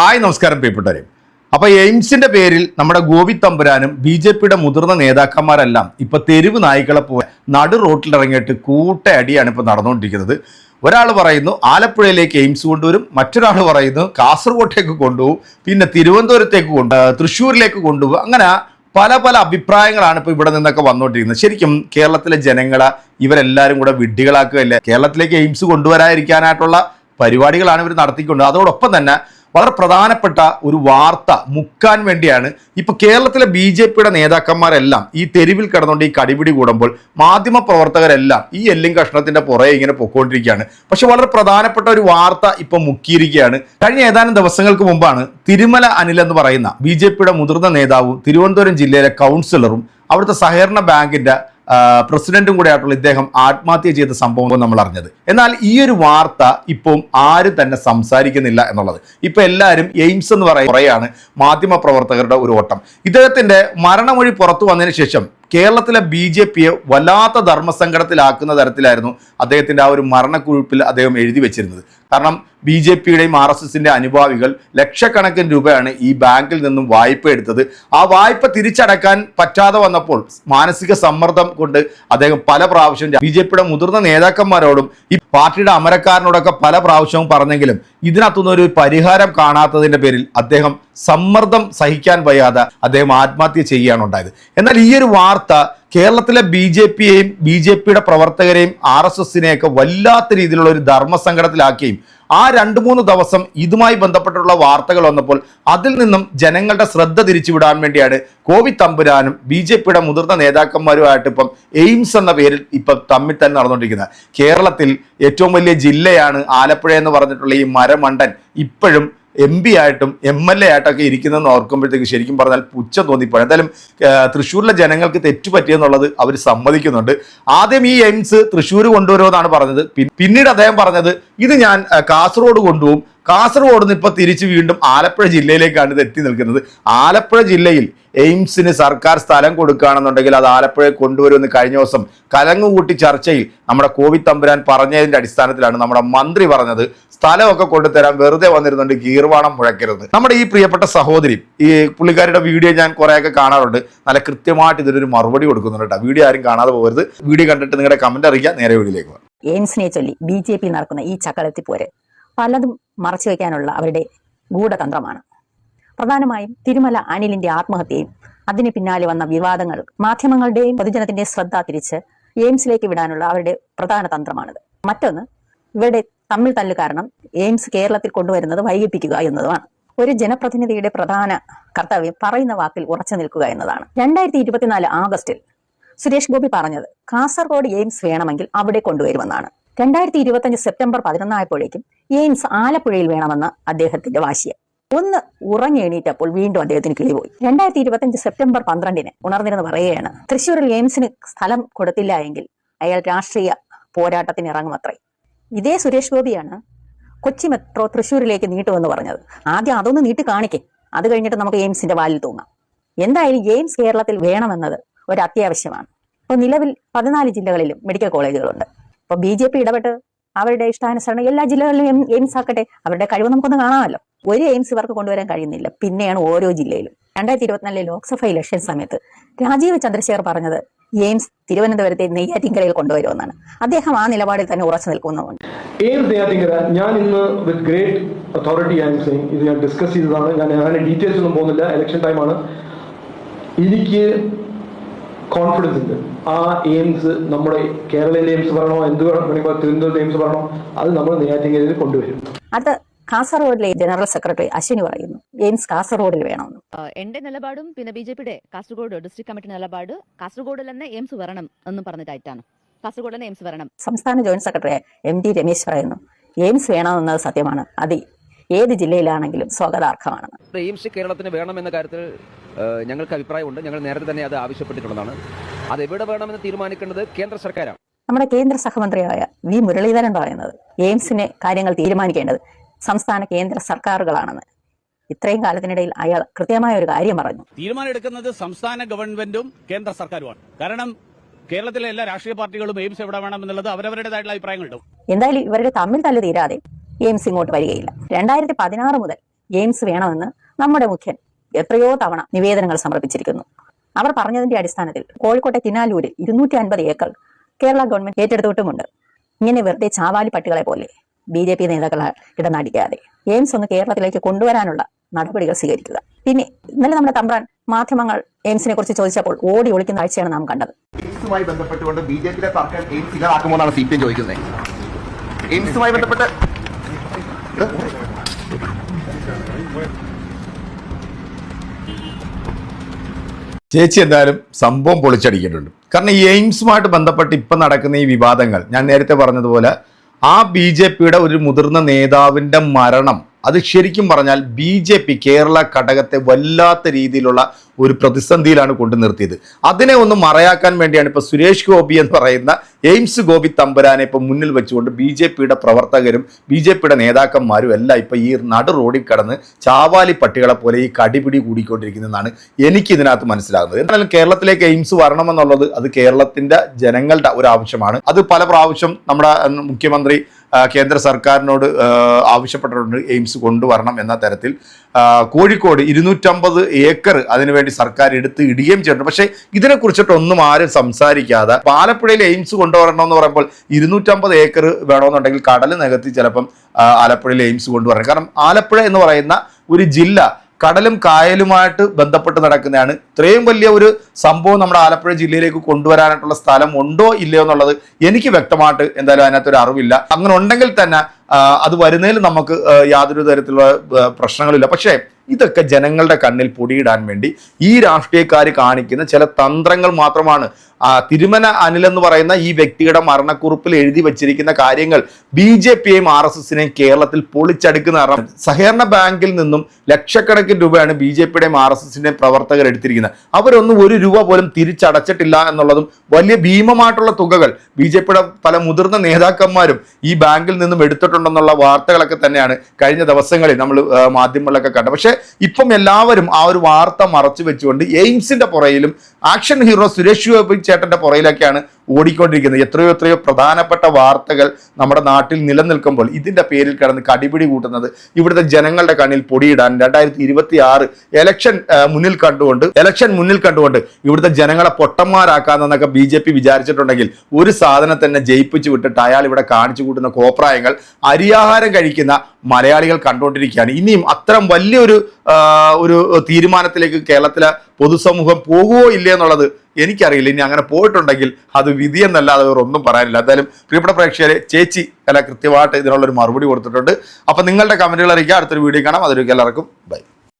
Hi നമസ്കാരം പ്രിയപ്പെട്ടവരെ. അപ്പൊ എയിംസിന്റെ പേരിൽ നമ്മുടെ ഗോവി തമ്പുരാനും ബി ജെ പിയുടെ മുതിർന്ന നേതാക്കന്മാരെല്ലാം ഇപ്പൊ തെരുവ് നായ്ക്കളെ പോലെ നടു റോട്ടിൽ ഇറങ്ങിയിട്ട് കൂട്ടയടിയാണ് ഇപ്പൊ നടന്നുകൊണ്ടിരിക്കുന്നത്. ഒരാൾ പറയുന്നു ആലപ്പുഴയിലേക്ക് എയിംസ് കൊണ്ടുവരും. മറ്റൊരാൾ പറയുന്നു കാസർഗോട്ടേക്ക് കൊണ്ടുപോകും. പിന്നെ തിരുവനന്തപുരത്തേക്ക് കൊണ്ട് തൃശ്ശൂരിലേക്ക് കൊണ്ടുപോകും. അങ്ങനെ പല പല അഭിപ്രായങ്ങളാണ് ഇപ്പൊ ഇവിടെ നിന്നൊക്കെ വന്നുകൊണ്ടിരിക്കുന്നത്. ശരിക്കും കേരളത്തിലെ ജനങ്ങളെ ഇവരെല്ലാരും കൂടെ വിഡ്ഢികളാക്കുകയല്ലേ? കേരളത്തിലേക്ക് എയിംസ് കൊണ്ടുവരാതിരിക്കാനായിട്ടുള്ള പരിപാടികളാണ് ഇവർ നടത്തിക്കൊണ്ട്. അതോടൊപ്പം തന്നെ വളരെ പ്രധാനപ്പെട്ട ഒരു വാർത്ത മുക്കാൻ വേണ്ടിയാണ്. ഇപ്പൊ കേരളത്തിലെ ബി ജെ പിയുടെ നേതാക്കന്മാരെല്ലാം ഈ തെരുവിൽ കിടന്നുകൊണ്ട് ഈ കടിപിടി കൂടുമ്പോൾ മാധ്യമ പ്രവർത്തകരെല്ലാം ഈ എല്ലും കഷ്ണത്തിന്റെ പുറകെ ഇങ്ങനെ പൊക്കോണ്ടിരിക്കുകയാണ്. പക്ഷെ വളരെ പ്രധാനപ്പെട്ട ഒരു വാർത്ത ഇപ്പൊ മുക്കിയിരിക്കുകയാണ്. കഴിഞ്ഞ ഏതാനും ദിവസങ്ങൾക്ക് മുമ്പാണ് തിരുമല അനിൽ എന്ന് പറയുന്ന ബി മുതിർന്ന നേതാവും തിരുവനന്തപുരം ജില്ലയിലെ കൗൺസിലറും അവിടുത്തെ സഹകരണ ബാങ്കിന്റെ പ്രസിഡന്റും കൂടെ ആയിട്ടുള്ള ഇദ്ദേഹം ആത്മഹത്യ ചെയ്ത സംഭവം നമ്മൾ അറിഞ്ഞത്. എന്നാൽ ഈ ഒരു വാർത്ത ഇപ്പം ആരും തന്നെ സംസാരിക്കുന്നില്ല എന്നുള്ളത്. ഇപ്പൊ എല്ലാവരും എയിംസ് എന്ന് പറയുന്ന പറയാണ് മാധ്യമ പ്രവർത്തകരുടെ ഒരു ഓട്ടം. ഇദ്ദേഹത്തിന്റെ മരണമൊഴി പുറത്തു വന്നതിന് ശേഷം കേരളത്തിലെ ബി ജെ പിയെ വല്ലാത്ത ധർമ്മസങ്കടത്തിലാക്കുന്ന തരത്തിലായിരുന്നു അദ്ദേഹത്തിന്റെ ആ ഒരു മരണക്കുഴിപ്പിൽ അദ്ദേഹം എഴുതി വെച്ചിരുന്നത്. കാരണം ബി ജെ പിയുടെയും ആർ എസ് എസിന്റെ അനുഭാവികൾ ലക്ഷക്കണക്കിന് രൂപയാണ് ഈ ബാങ്കിൽ നിന്നും വായ്പ എടുത്തത്. ആ വായ്പ തിരിച്ചടക്കാൻ പറ്റാതെ വന്നപ്പോൾ മാനസിക സമ്മർദ്ദം കൊണ്ട് അദ്ദേഹം പല പ്രാവശ്യം ബി ജെ പിയുടെ മുതിർന്ന നേതാക്കന്മാരോടും ഈ പാർട്ടിയുടെ അമരക്കാരനോടൊക്കെ പല പ്രാവശ്യവും പറഞ്ഞെങ്കിലും ഇതിനകത്തുനിന്ന് ഒരു പരിഹാരം കാണാത്തതിന്റെ പേരിൽ അദ്ദേഹം സമ്മർദ്ദം സഹിക്കാൻ വയ്യാതെ അദ്ദേഹം ആത്മഹത്യ ചെയ്യുകയാണ് ഉണ്ടായത്. എന്നാൽ ഈ ഒരു വാർത്ത കേരളത്തിലെ ബി ജെ പിയെയും ബി ജെ പിയുടെ പ്രവർത്തകരെയും ആർ എസ് എസിനെയൊക്കെ വല്ലാത്ത രീതിയിലുള്ള ഒരു ധർമ്മസങ്കടത്തിലാക്കുകയും ആ രണ്ട് മൂന്ന് ദിവസം ഇതുമായി ബന്ധപ്പെട്ടുള്ള വാർത്തകൾ വന്നപ്പോൾ അതിൽ നിന്നും ജനങ്ങളുടെ ശ്രദ്ധ തിരിച്ചുവിടാൻ വേണ്ടിയാണ് കോവി തമ്പുരാനും ബി ജെ പിയുടെ മുതിർന്ന നേതാക്കന്മാരുമായിട്ട് ഇപ്പം എയിംസ് എന്ന പേരിൽ ഇപ്പം തമ്മിൽ തന്നെ നടന്നുകൊണ്ടിരിക്കുന്നത്. കേരളത്തിൽ ഏറ്റവും വലിയ ജില്ലയാണ് ആലപ്പുഴ എന്ന് പറഞ്ഞിട്ടുള്ള ഈ മരമണ്ടൻ ഇപ്പോഴും എം പി ആയിട്ടും എം എൽ എ ആയിട്ടൊക്കെ ഇരിക്കുന്നതെന്ന് ഓർക്കുമ്പോഴത്തേക്ക് ശരിക്കും പറഞ്ഞാൽ പുച്ഛം തോന്നിപ്പോയി എന്തായാലും തൃശ്ശൂരിലെ ജനങ്ങൾക്ക് തെറ്റുപറ്റിയെന്നുള്ളത് അവർ സമ്മതിക്കുന്നുണ്ട്. ആദ്യം ഈ എയിംസ് തൃശ്ശൂർ കൊണ്ടുവരുമെന്നാണ് പറഞ്ഞത്. പിന്നീട് അദ്ദേഹം പറഞ്ഞത് ഇത് ഞാൻ കാസർഗോഡ് കൊണ്ടുപോകും. കാസർഗോഡ് നിന്ന് ഇപ്പൊ തിരിച്ച് വീണ്ടും ആലപ്പുഴ ജില്ലയിലേക്കാണ് ഇത് എത്തി നിൽക്കുന്നത്. ആലപ്പുഴ ജില്ലയിൽ എയിംസിന് സർക്കാർ സ്ഥലം കൊടുക്കുകയാണെന്നുണ്ടെങ്കിൽ അത് ആലപ്പുഴയിൽ കൊണ്ടുവരുമെന്ന് കഴിഞ്ഞ ദിവസം കലങ്ങുകൂട്ടി ചർച്ചയിൽ നമ്മുടെ കോവിഡ് തമ്പുരാൻ പറഞ്ഞതിന്റെ അടിസ്ഥാനത്തിലാണ് നമ്മുടെ മന്ത്രി പറഞ്ഞത്. സ്ഥലമൊക്കെ കൊണ്ടുതരാൻ വെറുതെ വന്നിരുന്നുണ്ട് ഗീർവാണം മുഴക്കരുത്. നമ്മുടെ ഈ പ്രിയപ്പെട്ട സഹോദരി ഈ പുള്ളിക്കാരിയുടെ വീഡിയോ ഞാൻ കുറേയൊക്കെ കാണാറുണ്ട്. നല്ല കൃത്യമായിട്ട് ഇതിനൊരു മറുപടി കൊടുക്കുന്നുണ്ട് വീഡിയോ ആരും കാണാതെ പോകരുത്. വീഡിയോ കണ്ടിട്ട് നിങ്ങളുടെ കമന്റ് അറിയിക്കുക. നേരെ വീഡിയോയിലേക്ക് എയിംസിനെ ചൊല്ലി ബി ജെ പി നടക്കുന്ന ഈ ചക്കളത്തിപ്പോര് പലതും മറച്ചു വയ്ക്കാനുള്ള അവരുടെ ഗൂഢതന്ത്രമാണ്. പ്രധാനമായും തിരുമല അനിലിന്റെ ആത്മഹത്യയും അതിന് പിന്നാലെ വന്ന വിവാദങ്ങൾ മാധ്യമങ്ങളുടെയും പൊതുജനത്തിന്റെ ശ്രദ്ധ തിരിച്ച് എയിംസിലേക്ക് വിടാനുള്ള അവരുടെ പ്രധാന തന്ത്രമാണിത്. മറ്റൊന്ന് ഇവരുടെ തമ്മിൽ തല്ല് കാരണം എയിംസ് കേരളത്തിൽ കൊണ്ടുവരുന്നത് വൈകിപ്പിക്കുക എന്നതുമാണ്. ഒരു ജനപ്രതിനിധിയുടെ പ്രധാന കർത്തവ്യം പറയുന്ന വാക്കിൽ ഉറച്ചു നിൽക്കുക എന്നതാണ്. രണ്ടായിരത്തി ഇരുപത്തിനാല് ആഗസ്റ്റിൽ സുരേഷ് ഗോപി പറഞ്ഞത് കാസർഗോഡ് എയിംസ് വേണമെങ്കിൽ അവിടെ കൊണ്ടുവരുമെന്നാണ്. രണ്ടായിരത്തി ഇരുപത്തഞ്ച് സെപ്റ്റംബർ പതിനൊന്നായപ്പോഴേക്കും എയിംസ് ആലപ്പുഴയിൽ വേണമെന്ന് അദ്ദേഹത്തിന്റെ വാശിയ. ഒന്ന് ഉറങ്ങി എണീറ്റപ്പോൾ വീണ്ടും അദ്ദേഹത്തിന് കിളിപോയി. രണ്ടായിരത്തി ഇരുപത്തഞ്ച് സെപ്റ്റംബർ പന്ത്രണ്ടിന് ഉണർന്നിരുന്ന് പറയുകയാണ് തൃശ്ശൂരിൽ എയിംസിന് സ്ഥലം കൊടുത്തില്ല എങ്കിൽ അയാൾ രാഷ്ട്രീയ പോരാട്ടത്തിന് ഇറങ്ങുമത്രേ. ഇതേ സുരേഷ് ഗോപിയാണ് കൊച്ചി മെട്രോ തൃശ്ശൂരിലേക്ക് നീട്ടുമെന്ന് പറഞ്ഞത്. ആദ്യം അതൊന്ന് നീട്ടി കാണിക്കേ. അത് കഴിഞ്ഞിട്ട് നമുക്ക് എയിംസിന്റെ വാലിൽ തൂങ്ങാം. എന്തായാലും എയിംസ് കേരളത്തിൽ വേണമെന്നത് ഒരു അത്യാവശ്യമാണ്. ഇപ്പോൾ നിലവിൽ പതിനാല് ജില്ലകളിലും മെഡിക്കൽ കോളേജുകളുണ്ട്. ഇപ്പോൾ ബി ജെ പി ഇടപെട്ട് അവരുടെ ഇഷ്ടാനുസരണം എല്ലാ ജില്ലകളിലും എയിംസ് ആക്കട്ടെ. അവരുടെ കഴിവ് നമുക്കൊന്ന് കാണാമല്ലോ. ഒരു എയിംസ് ഇവർക്ക് കൊണ്ടുവരാൻ കഴിയുന്നില്ല. പിന്നെയാണ് ഓരോ ജില്ലയിലും. രണ്ടായിരത്തി ഇരുപത്തിനാലിലെ ലോക്സഭ ഇലക്ഷൻ സമയത്ത് രാജീവ് ചന്ദ്രശേഖർ പറഞ്ഞത് എയിംസ് തിരുവനന്തപുരത്തെ നെയ്യാറ്റിൻകരയിൽ കൊണ്ടുവരുമെന്നാണ്. അദ്ദേഹം ആ നിലപാടിൽ തന്നെ ഉറച്ചു നിൽക്കുന്നതുകൊണ്ട്. എയിംസ് നെയ്യാറ്റിങ്കര ഞാൻ ഇന്ന് with great authority M saying ഇത് ഞാൻ ഡിസ്കസ് ചെയ്തതാണ്. ഞാൻ അങ്ങനെ ഡീറ്റെയിൽസ് ഒന്നും പോകുന്നില്ല. ഇലക്ഷൻ ടൈമാണ് എനിക്ക് കോൺഫിഡൻസ് ഉണ്ട്. ആ എയിംസ് നമ്മുടെ കേരളയിലെ എയിംസ് പറയണോ എന്ത് വേണമെങ്കിൽ തിരുവനന്തപുരത്ത് എയിംസ് പറയണോ അത് നമ്മൾ നെയ്യാറ്റിങ്കരയിൽ കൊണ്ടുവരും. അത് കാസർഗോഡിലെ ജനറൽ സെക്രട്ടറി അശ്വിനി പറയുന്നു എയിംസ് കാസർഗോഡിൽ വേണമെന്ന്. എന്റെ നിലപാടും പിന്നെ ബി ജെ പിയുടെ കാസർഗോഡ് ഡിസ്ട്രിക്ട് കമ്മിറ്റി നിലപാട് കാസർഗോഡിൽ തന്നെ എയിംസ് വരണം എന്ന് പറഞ്ഞിട്ടായിട്ടാണ് കാസർഗോഡ് തന്നെ എയിംസ് വരണം. സംസ്ഥാന joint secretary M T Ramesh പറയുന്നു എയിംസ് വേണമെന്നത് സത്യമാണ് അത് ഏത് ജില്ലയിലാണെങ്കിലും സ്വാഗതാർഹമാണ്. എയിംസ് കേരളത്തിന് വേണമെന്ന കാര്യത്തിൽ ഞങ്ങൾക്ക് അഭിപ്രായമുണ്ട്. ഞങ്ങൾ നേരത്തെ തന്നെ അത് ആവശ്യപ്പെട്ടിട്ടുള്ളതാണ്. അത് എവിടെ വേണമെന്ന് തീരുമാനിക്കേണ്ടത് കേന്ദ്ര സർക്കാരാണ്. നമ്മുടെ കേന്ദ്ര സഹമന്ത്രിയായ വി മുരളീധരൻ പറയുന്നത് എയിംസിനെ കാര്യങ്ങൾ തീരുമാനിക്കേണ്ടത് സംസ്ഥാന കേന്ദ്ര സർക്കാരുകളാണെന്ന്. ഇത്രയും കാലത്തിനിടയിൽ അയാൾ കൃത്യമായ ഒരു കാര്യം പറഞ്ഞു. തീരുമാനമെടുക്കുന്നത് സംസ്ഥാന ഗവൺമെന്റും കേന്ദ്ര സർക്കാരുമാണ്. കാരണം കേരളത്തിലെ എല്ലാ രാഷ്ട്രീയ പാർട്ടികളും എയിംസ് എവിടെ വേണമെന്നുള്ളത് അവരവരുടേതായിട്ടുള്ള അഭിപ്രായങ്ങളുണ്ടാവും. എന്തായാലും ഇവരുടെ തമ്മിൽ തല്ല് തീരാതെ എയിംസ് ഇങ്ങോട്ട് വരികയില്ല. രണ്ടായിരത്തി പതിനാറ് മുതൽ എയിംസ് വേണമെന്ന് നമ്മുടെ മുഖ്യൻ എത്രയോ തവണ നിവേദനങ്ങൾ സമർപ്പിച്ചിരിക്കുന്നു. അവർ പറഞ്ഞതിന്റെ അടിസ്ഥാനത്തിൽ കോഴിക്കോട്ടെ കിനാലൂര് ഇരുന്നൂറ്റി അൻപത് ഏക്കർ കേരള ഗവൺമെന്റ് ഏറ്റെടുത്തിട്ടുമുണ്ട്. ഇങ്ങനെ വെറുതെ ചാവാലി പട്ടികളെ പോലെ ബി ജെ പി നേതാക്കളെ ഇടനാടിക്കാതെ എയിംസ് ഒന്ന് കേരളത്തിലേക്ക് കൊണ്ടുവരാനുള്ള നടപടികൾ സ്വീകരിക്കുക. പിന്നെ ഇന്നലെ നമ്മുടെ തമ്പ്രാൻ മാധ്യമങ്ങൾ എയിംസിനെ കുറിച്ച് ചോദിച്ചപ്പോൾ ഓടി ഒളിക്കുന്ന ആഴ്ചയാണ് നാം കണ്ടത്. എയിംസുമായി ബന്ധപ്പെട്ടുകൊണ്ട് ബി ജെ സർക്കാർ എയിംസ് ഇല്ലാതാക്കുമോ എന്നാണ് സി പി എം ചോദിക്കുന്നത്. എയിംസുമായി ബന്ധപ്പെട്ട് ചേച്ചി എന്തായാലും സംഭവം പൊളിച്ചടിക്കിട്ടുണ്ട് കാരണം ഈ എയിംസുമായിട്ട് ബന്ധപ്പെട്ട് ഇപ്പം നടക്കുന്ന ഈ വിവാദങ്ങൾ ഞാൻ നേരത്തെ പറഞ്ഞതുപോലെ ആ ബി ജെ പിയുടെ ഒരു മുതിർന്ന നേതാവിന്റെ മരണം അത് ശരിക്കും പറഞ്ഞാൽ ബി ജെ പി കേരള ഘടകത്തെ വല്ലാത്ത രീതിയിലുള്ള ഒരു പ്രതിസന്ധിയിലാണ് കൊണ്ടു നിർത്തിയത്. അതിനെ ഒന്ന് മറയാക്കാൻ വേണ്ടിയാണ് ഇപ്പോൾ സുരേഷ് ഗോപി എന്ന് പറയുന്ന എയിംസ് ഗോപി തമ്പുരാനെ ഇപ്പോൾ മുന്നിൽ വെച്ചുകൊണ്ട് ബി ജെ പിയുടെ പ്രവർത്തകരും ബി ജെ പിയുടെ നേതാക്കന്മാരും എല്ലാം ഇപ്പോൾ ഈ നട റോഡിൽ കടന്ന് ചാവാലി പട്ടികളെ പോലെ ഈ കടിപിടി കൂടിക്കൊണ്ടിരിക്കുന്നതെന്നാണ് എനിക്ക് ഇതിനകത്ത് മനസ്സിലാകുന്നത്. എന്നാലും കേരളത്തിലേക്ക് എയിംസ് വരണമെന്നുള്ളത് അത് കേരളത്തിന്റെ ജനങ്ങളുടെ ഒരു ആവശ്യമാണ്. അത് പല പ്രാവശ്യം നമ്മുടെ മുഖ്യമന്ത്രി കേന്ദ്ര സർക്കാരിനോട് ആവശ്യപ്പെട്ടിട്ടുണ്ട് എയിംസ് കൊണ്ടുവരണം എന്ന തരത്തിൽ. കോഴിക്കോട് ഇരുന്നൂറ്റമ്പത് ഏക്കർ അതിനുവേണ്ടി സർക്കാർ എടുത്ത് ഇടുകയും ചെയ്തിട്ടുണ്ട്. പക്ഷേ ഇതിനെക്കുറിച്ചിട്ടൊന്നും ആരും സംസാരിക്കാതെ ആലപ്പുഴയിൽ എയിംസ് കൊണ്ടുവരണം എന്ന് പറയുമ്പോൾ ഇരുന്നൂറ്റമ്പത് ഏക്കർ വേണമെന്നുണ്ടെങ്കിൽ കടൽ നികത്തി ചിലപ്പം ആലപ്പുഴയിൽ എയിംസ് കൊണ്ടുവരണം. കാരണം ആലപ്പുഴ എന്ന് പറയുന്ന ഒരു ജില്ല കടലും കായലുമായിട്ട് ബന്ധപ്പെട്ട് നടക്കുന്നതാണ്. ഇത്രയും വലിയ ഒരു സംഭവം നമ്മുടെ ആലപ്പുഴ ജില്ലയിലേക്ക് കൊണ്ടുവരാനായിട്ടുള്ള സ്ഥലം ഉണ്ടോ ഇല്ലയോ എന്നുള്ളത് എനിക്ക് വ്യക്തമായിട്ട് എന്തായാലും അതിനകത്തൊരു അറിവില്ല. അങ്ങനെ ഉണ്ടെങ്കിൽ തന്നെ അത് വരുന്നതിൽ നമുക്ക് യാതൊരു തരത്തിലുള്ള പ്രശ്നങ്ങളില്ല. പക്ഷേ ഇതൊക്കെ ജനങ്ങളുടെ കണ്ണിൽ പൊടിയിടാൻ വേണ്ടി ഈ രാഷ്ട്രീയക്കാർ കാണിക്കുന്ന ചില തന്ത്രങ്ങൾ മാത്രമാണ്. ആ തിരുമന അനിൽ എന്ന് പറയുന്ന ഈ വ്യക്തിയുടെ മരണക്കുറിപ്പിൽ എഴുതി വച്ചിരിക്കുന്ന കാര്യങ്ങൾ ബി ജെ പിയെയും ആർ എസ് എസിനെയും കേരളത്തിൽ പൊളിച്ചടുക്കുന്ന കാരണം സഹകരണ ബാങ്കിൽ നിന്നും ലക്ഷക്കണക്കിന് രൂപയാണ് ബി ജെ പിയുടെയും ആർ എസ് എസിന്റെയും പ്രവർത്തകർ എടുത്തിരിക്കുന്നത്. അവരൊന്നും ഒരു രൂപ പോലും തിരിച്ചടച്ചിട്ടില്ല എന്നുള്ളതും വലിയ ഭീമമായിട്ടുള്ള തുകകൾ ബി ജെ പിയുടെ പല മുതിർന്ന നേതാക്കന്മാരും ഈ ബാങ്കിൽ നിന്നും എടുത്തിട്ടുണ്ടെന്നുള്ള വാർത്തകളൊക്കെ തന്നെയാണ് കഴിഞ്ഞ ദിവസങ്ങളിൽ നമ്മൾ മാധ്യമങ്ങളിലൊക്കെ കണ്ടത്. പക്ഷേ ഇപ്പം എല്ലാവരും ആ ഒരു വാർത്ത മറച്ചു വെച്ചുകൊണ്ട് എയിംസിന്റെ പുറയിലും ആക്ഷൻ ഹീറോ സുരേഷ് ഗോപി ചേട്ടന്റെ പുറയിലൊക്കെയാണ് ഓടിക്കൊണ്ടിരിക്കുന്നത്. എത്രയോ എത്രയോ പ്രധാനപ്പെട്ട വാർത്തകൾ നമ്മുടെ നാട്ടിൽ നിലനിൽക്കുമ്പോൾ ഇതിന്റെ പേരിൽ കിടന്ന് കടിപിടി കൂട്ടുന്നത് ഇവിടുത്തെ ജനങ്ങളുടെ കണ്ണിൽ പൊടിയിടാൻ രണ്ടായിരത്തി ഇരുപത്തി ആറ് എലക്ഷൻ മുന്നിൽ കണ്ടുകൊണ്ട് എലക്ഷൻ മുന്നിൽ കണ്ടുകൊണ്ട് ഇവിടുത്തെ ജനങ്ങളെ പൊട്ടന്മാരാക്കാന്നൊക്കെ ബി ജെ പി വിചാരിച്ചിട്ടുണ്ടെങ്കിൽ ഒരു സാധനം തന്നെ ജയിപ്പിച്ചു വിട്ടിട്ട് അയാൾ ഇവിടെ കാണിച്ചു കൂട്ടുന്ന കോപ്രായങ്ങൾ അരിയാഹാരം കഴിക്കുന്ന മലയാളികൾ കണ്ടുകൊണ്ടിരിക്കുകയാണ്. ഇനിയും അത്തരം വലിയൊരു ഒരു തീരുമാനത്തിലേക്ക് കേരളത്തിലെ പൊതുസമൂഹം പോകുമോ ഇല്ലേ എന്നുള്ളത് എനിക്കറിയില്ല. ഇനി അങ്ങനെ പോയിട്ടുണ്ടെങ്കിൽ അത് വിധി എന്നല്ലാതെ വേറെ ഒന്നും പറയാനില്ല. എന്തായാലും പ്രിയപ്പെട്ട പ്രേക്ഷകരെ ചേച്ചി അല്ല കൃത്യമായിട്ട് ഇതിനുള്ളൊരു മറുപടി കൊടുത്തിട്ടുണ്ട്. അപ്പം നിങ്ങളുടെ കമന്റുകൾ അറിയിക്കുക. അടുത്തൊരു വീഡിയോ കാണാം. അതൊരു എല്ലാവർക്കും ബൈ.